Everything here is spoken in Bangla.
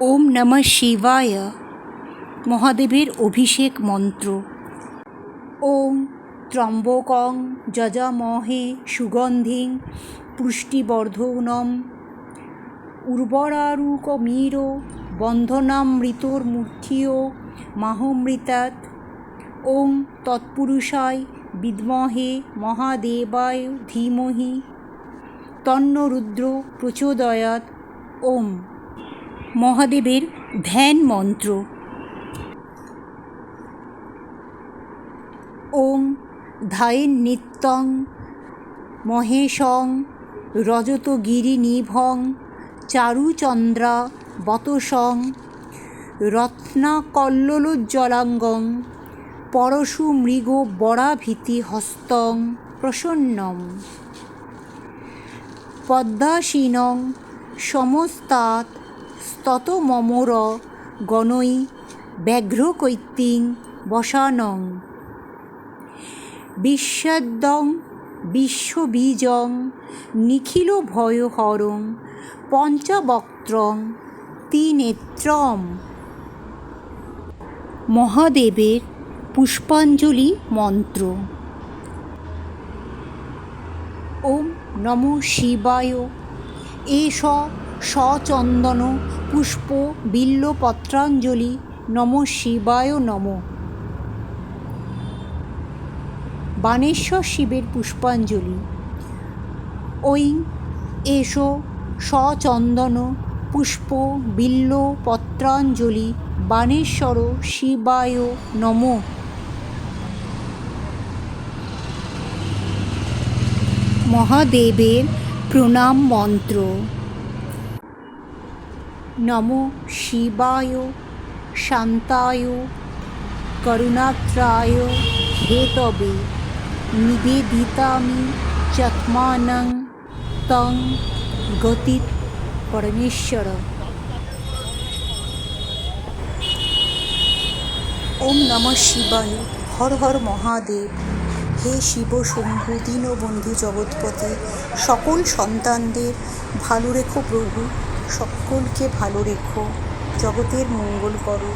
ওম নমঃ শিবায়। মহাদেবের অভিষেক মন্ত্র। ওম ত্র্যম্বকং যজামহে সুগন্ধিং পুষ্টিবর্ধনম উর্বরারুকমির বন্ধনামৃতর্মূর্তিও মাহমৃতাৎ। ওম তৎপুরুষায় বিদ্মহে মহাদেবায় ধীমহি। তন্ন রুদ্র প্রচোদয়াৎ। ওম মহাদেবের ধ্যান মন্ত্র। ওং ধায়েন নিত্যং মহেশং রজতগিরিনিভং চারুচন্দ্রা বতসং রত্নাকল্লোলোজ্জ্বলাঙ্গং পরশু মৃগ বরাভীতি হস্তং প্রসন্নম। পদ্মাসীনং সমস্তাৎ স্ততমমর গণৈ ব্যাঘ্রকৈত্তিং বসানং। বিশ্বাদ্যং বিশ্ববীজং নিখিল ভয়হরং পঞ্চবক্ত্রং তিনেত্রম মহাদেবের পুষ্পাঞ্জলি মন্ত্র। ওম নম শিবায়। এষ সচন্দন পুষ্প বিল্লপত্রাঞ্জলি নম শিবায় নম। বাণেশ্বর শিবের পুষ্পাঞ্জলি। ঐং এষ সচন্দন পুষ্প বিল্ল পত্রাঞ্জলি বাণেশ্বর শিবায় নম। মহাদেবের প্রণাম মন্ত্র। নম শিবায় শান্তায় করুণাত্রায় হেতবে নিবেদিতামি চত্মানং তং গতি পরমেশ্বর ওম নমঃ শিবায় হর হর মহাদেব হে শিব শম্ভু, দীনবন্ধু জগৎপতি, সকল সন্তানদের ভালো রেখো প্রভু সকলকে ভালো রেখো জগতের মঙ্গল করো।